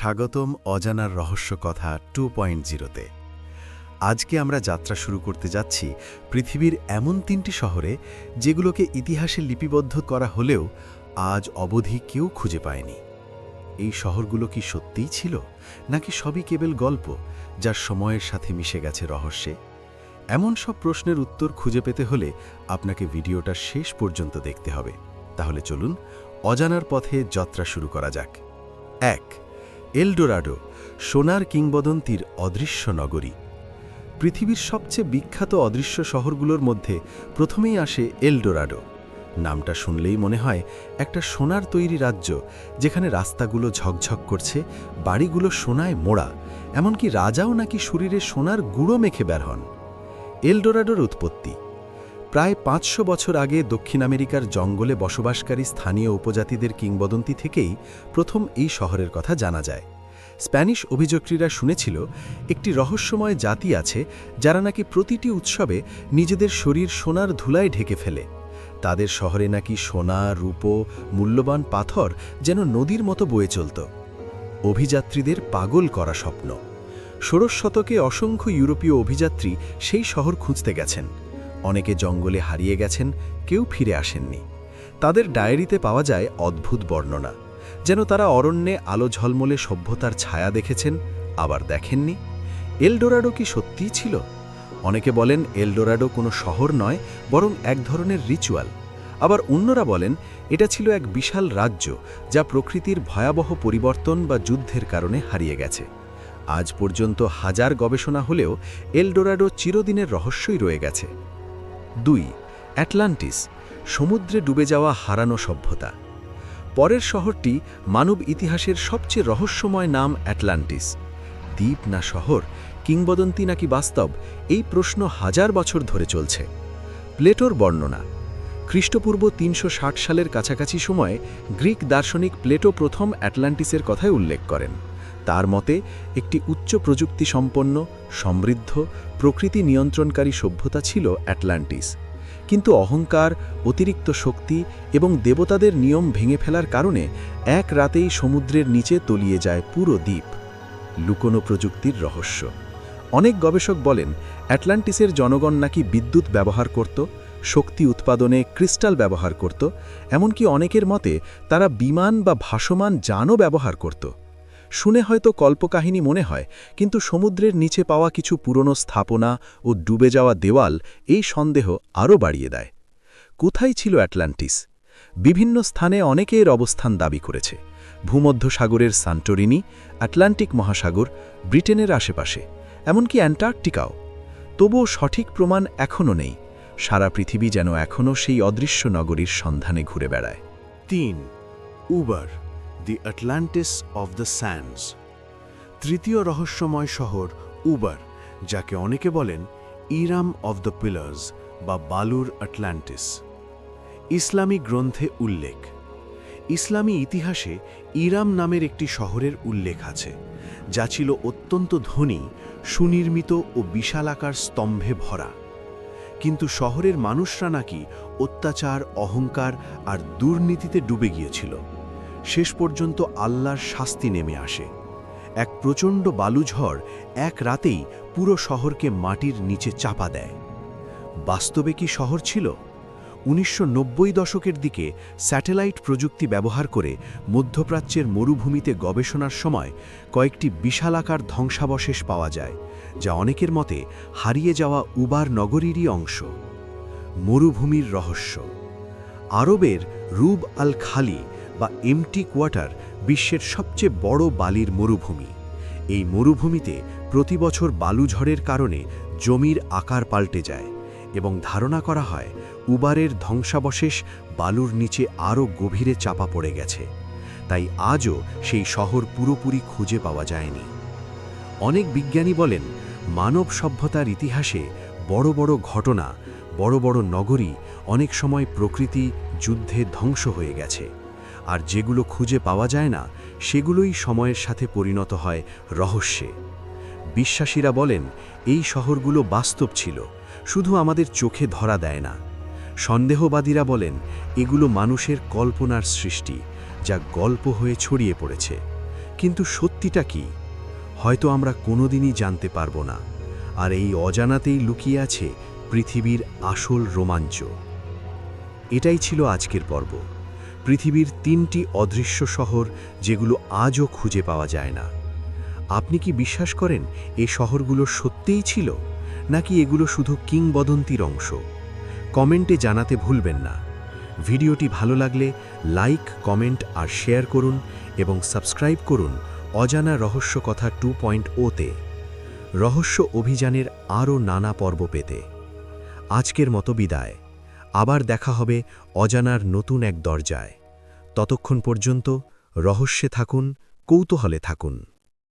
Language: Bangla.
স্বাগতম অজানার রহস্য কথা টু পয়েন্ট জিরোতে। আজকে আমরা যাত্রা শুরু করতে যাচ্ছি পৃথিবীর এমন তিনটি শহরে যেগুলোকে ইতিহাসে লিপিবদ্ধ করা হলেও আজ অবধি কেউ খুঁজে পায়নি। এই শহরগুলো কি সত্যিই ছিল, নাকি সবই কেবল গল্প, যার সময়ের সাথে মিশে গেছে রহস্যে? এমন সব প্রশ্নের উত্তর খুঁজে পেতে হলে আপনাকে ভিডিওটা শেষ পর্যন্ত দেখতে হবে। তাহলে চলুন অজানার পথে যাত্রা শুরু করা যাক। এক এলডোরাডো, সোনার কিংবদন্তির অদৃশ্য নগরী। পৃথিবীর সবচেয়ে বিখ্যাত অদৃশ্য শহরগুলোর মধ্যে প্রথমেই আসে এলডোরাডো। নামটা শুনলেই মনে হয় একটা সোনার তৈরি রাজ্য, যেখানে রাস্তাগুলো ঝকঝক করছে, বাড়িগুলো সোনায় মোড়া, এমনকি রাজাও নাকি শরীরে সোনার গুঁড়ো মেখে বের হন। এলডোরাডোর উৎপত্তি প্রায় পাঁচশো বছর আগে দক্ষিণ আমেরিকার জঙ্গলে বসবাসকারী স্থানীয় উপজাতিদের কিংবদন্তি থেকেই প্রথম এই শহরের কথা জানা যায়। স্প্যানিশ অভিযোগীরা শুনেছিল, একটি রহস্যময় জাতি আছে যারা নাকি প্রতিটি উৎসবে নিজেদের শরীর সোনার ধুলায় ঢেকে ফেলে। তাদের শহরে নাকি সোনা, রূপো, মূল্যবান পাথর যেন নদীর মতো বয়ে চলত। অভিযাত্রীদের পাগল করা স্বপ্ন। ষোড়শ শতকে অসংখ্য ইউরোপীয় অভিযাত্রী সেই শহর খুঁজতে গেছেন। অনেকে জঙ্গলে হারিয়ে গেছেন, কেউ ফিরে আসেননি। তাদের ডায়েরিতে পাওয়া যায় অদ্ভুত বর্ণনা, যেন তারা অরণ্যে আলো ঝলমলে সভ্যতার ছায়া দেখেছেন, আবার দেখেননি। এলডোরাডো কি সত্যিই ছিল? অনেকে বলেন এলডোরাডো কোনো শহর নয়, বরং এক ধরনের রিচুয়াল। আবার অন্যরা বলেন এটা ছিল এক বিশাল রাজ্য, যা প্রকৃতির ভয়াবহ পরিবর্তন বা যুদ্ধের কারণে হারিয়ে গেছে। আজ পর্যন্ত হাজার গবেষণা হলেও এলডোরাডো চিরদিনের রহস্যই রয়ে গেছে। দুই, অ্যাটলান্টিস, সমুদ্রে ডুবে যাওয়া হারানো সভ্যতা। পরের শহরটি মানব ইতিহাসের সবচেয়ে রহস্যময় নাম অ্যাটলান্টিস। দ্বীপ না শহর, কিংবদন্তি নাকি বাস্তব, এই প্রশ্ন হাজার বছর ধরে চলছে। প্লেটোর বর্ণনা, খ্রিস্টপূর্ব তিনশো ষাট সালের কাছাকাছি সময়ে গ্রিক দার্শনিক প্লেটো প্রথম অ্যাটলান্টিসের কথায় উল্লেখ করেন। তার মতে, একটি উচ্চ প্রযুক্তি সম্পন্ন, সমৃদ্ধ, প্রকৃতি নিয়ন্ত্রণকারী সভ্যতা ছিল অ্যাটলান্টিস। কিন্তু অহংকার, অতিরিক্ত শক্তি এবং দেবতাদের নিয়ম ভেঙে ফেলার কারণে এক রাতেই সমুদ্রের নিচে তলিয়ে যায় পুরো দ্বীপ। লুকোনো প্রযুক্তির রহস্য। অনেক গবেষক বলেন, অ্যাটলান্টিসের জনগণ নাকি বিদ্যুৎ ব্যবহার করত, শক্তি উৎপাদনে ক্রিস্টাল ব্যবহার করত, এমনকি অনেকের মতে তারা বিমান বা ভাসমান যানও ব্যবহার করত। শুনে হয়তো কল্পকাহিনী মনে হয়, কিন্তু সমুদ্রের নিচে পাওয়া কিছু পুরনো স্থাপনা ও ডুবে যাওয়া দেওয়াল এই সন্দেহ আরও বাড়িয়ে দেয়। কোথায় ছিল অ্যাটলান্টিস? বিভিন্ন স্থানে অনেকে এর অবস্থান দাবি করেছে। ভূমধ্যসাগরের সান্টোরিনি আটলান্টিক মহাসাগর, ব্রিটেনের আশেপাশে, এমনকি অ্যান্টার্কটিকাও। তবুও সঠিক প্রমাণ এখনও নেই। সারা পৃথিবী যেন এখনও সেই অদৃশ্য নগরীর সন্ধানে ঘুরে বেড়ায়। তিন, Ubar. The Atlantis of the Sands তৃতীয় রহস্যময় শহর উবার যাকে অনেকে বলেন ইরাম অফ দ্য পিলার্স বা বালুর আটলান্টিস ইসলামী গ্রন্থে উল্লেখ। ইসলামী ইতিহাসে ইরাম নামের একটি শহরের উল্লেখ আছে, যা ছিল অত্যন্ত ধনী, সুনির্মিত ও বিশালাকার স্তম্ভে ভরা। কিন্তু শহরের মানুষরা নাকি অত্যাচার, অহংকার আর দুর্নীতিতে ডুবে গিয়েছিল। শেষ পর্যন্ত আল্লাহর শাস্তি নেমে আসে। এক প্রচণ্ড বালুঝড় এক রাতেই পুরো শহরকে মাটির নিচে চাপা দেয়। বাস্তবে কি শহর ছিল? উনিশশো নব্বই দশকের দিকে স্যাটেলাইট প্রযুক্তি ব্যবহার করে মধ্যপ্রাচ্যের মরুভূমিতে গবেষণার সময় কয়েকটি বিশালাকার ধ্বংসাবশেষ পাওয়া যায়, যা অনেকের মতে হারিয়ে যাওয়া উবার নগরীরই অংশ। মরুভূমির রহস্য। আরবের রুব আল খালি বা এমটি কোয়ার্টার বিশ্বের সবচেয়ে বড় বালির মরুভূমি। এই মরুভূমিতে প্রতি বছর বালুঝড়ের কারণে জমির আকার পাল্টে যায় এবং ধারণা করা হয় উবারের ধ্বংসাবশেষ বালুর নিচে আরও গভীরে চাপা পড়ে গেছে। তাই আজও সেই শহর পুরোপুরি খুঁজে পাওয়া যায়নি। অনেক বিজ্ঞানী বলেন, মানব সভ্যতার ইতিহাসে বড় বড় ঘটনা, বড় বড় নগরী অনেক সময় প্রকৃতি, যুদ্ধে ধ্বংস হয়ে গেছে। আর যেগুলো খুঁজে পাওয়া যায় না, সেগুলোই সময়ের সাথে পরিণত হয় রহস্যে। বিশ্বাসীরা বলেন, এই শহরগুলো বাস্তব ছিল, শুধু আমাদের চোখে ধরা দেয় না। সন্দেহবাদীরা বলেন, এগুলো মানুষের কল্পনার সৃষ্টি, যা গল্প হয়ে ছড়িয়ে পড়েছে। কিন্তু সত্যিটা কি? হয়তো আমরা কোনোদিনই জানতে পারব না। আর এই অজানাতেই লুকিয়ে আছে পৃথিবীর আসল রোমাঞ্চ। এটাই ছিল আজকের পর্ব। পৃথিবীর তিনটি অদৃশ্য শহর যেগুলো আজও খুঁজে পাওয়া যায় না। আপনি কি বিশ্বাস করেন এ শহরগুলো সত্যিই ছিল, নাকি এগুলো শুধু কিংবদন্তির অংশ? কমেন্টে জানাতে ভুলবেন না। ভিডিওটি ভালো লাগলে লাইক, কমেন্ট আর শেয়ার করুন এবং সাবস্ক্রাইব করুন অজানা রহস্য কথা টু পয়েন্ট ওতে রহস্য অভিযানের আরও নানা পর্ব পেতে। আজকের মতো বিদায়। আবার দেখা হবে অজানার নতুন এক দরজায়। ততক্ষণ পর্যন্ত রহস্যে থাকুন কৌতূহলে থাকুন।